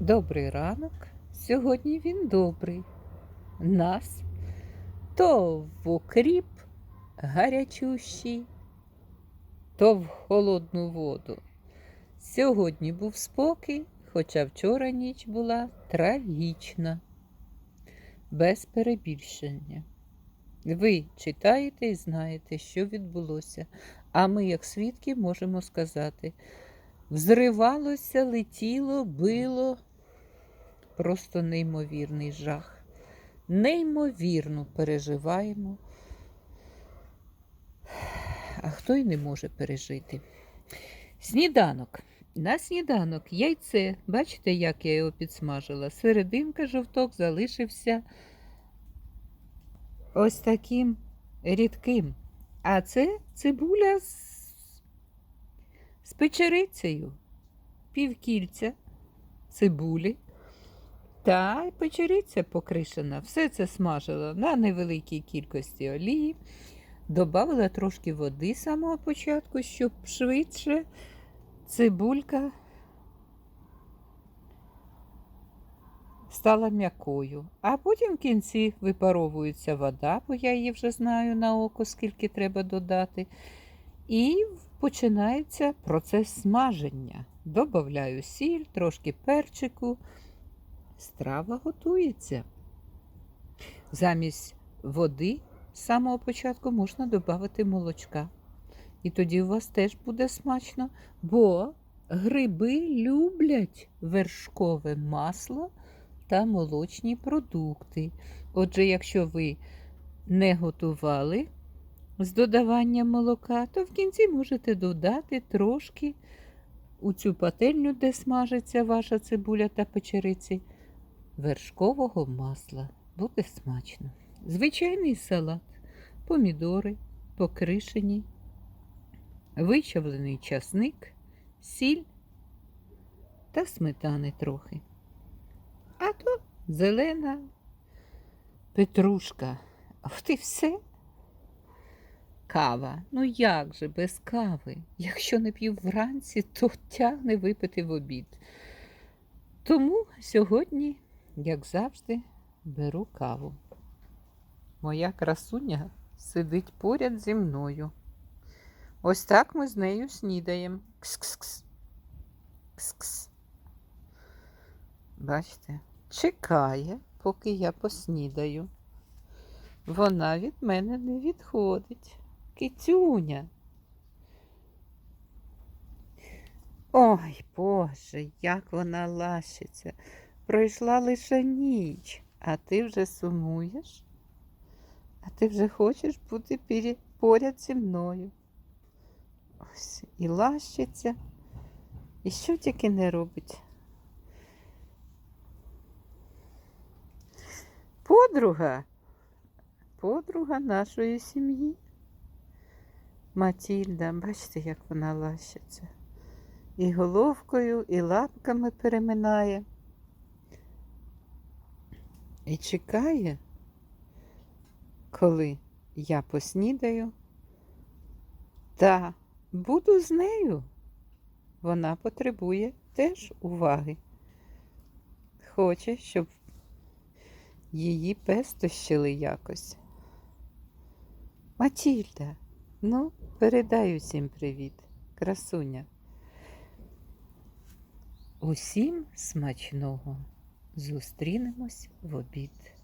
Добрий ранок. Сьогодні він добрий. Нас то в окріп гарячущий, то в холодну воду. Сьогодні був спокій, хоча вчора ніч була трагічна, без перебільшення. Ви читаєте і знаєте, що відбулося, а ми, як свідки, можемо сказати. Взривалося, летіло, било. Просто неймовірний жах. Неймовірно переживаємо. А хто й не може пережити? Сніданок. На сніданок яйце. Бачите, як я його підсмажила? Серединка жовток залишився ось таким рідким. А це цибуля з з печерицею, півкільця цибулі та печериця покришена. Все це смажила на невеликій кількості олії. Добавила трошки води з самого початку, щоб швидше цибулька стала м'якою. А потім в кінці випаровується вода, бо я її вже знаю на око, скільки треба додати. І починається процес смаження. Добавляю сіль, трошки перчику. Страва готується. Замість води з самого початку можна додати молочка. І тоді у вас теж буде смачно, бо гриби люблять вершкове масло та молочні продукти. Отже, якщо ви не готували з додаванням молока, то в кінці можете додати трошки у цю пательню, де смажиться ваша цибуля та печериці, вершкового масла. Буде смачно. Звичайний салат, помідори, покришені, вичавлений часник, сіль та сметани трохи. А то зелена петрушка. От і все. Кава. Ну як же без кави? Якщо не п'ю вранці, то тягне випити в обід. Тому сьогодні, як завжди, беру каву. Моя красуня сидить поряд зі мною. Ось так ми з нею снідаємо. Кс-кс-кс. Кс-кс. Бачите, чекає, поки я поснідаю. Вона від мене не відходить. Кицюня. Ой, Боже, як вона лащиться. Пройшла лише ніч, а ти вже сумуєш, а ти вже хочеш бути поряд зі мною. Ось, і лащиться, і що тільки не робить. Подруга, подруга нашої сім'ї. Матільда, бачите, як вона лащиться. І головкою, і лапками переминає. І чекає, коли я поснідаю, та буду з нею. Вона потребує теж уваги. Хоче, щоб її пестощили якось. Матільда. Ну, передай усім привіт, красуня. Усім смачного. Зустрінемось в обід.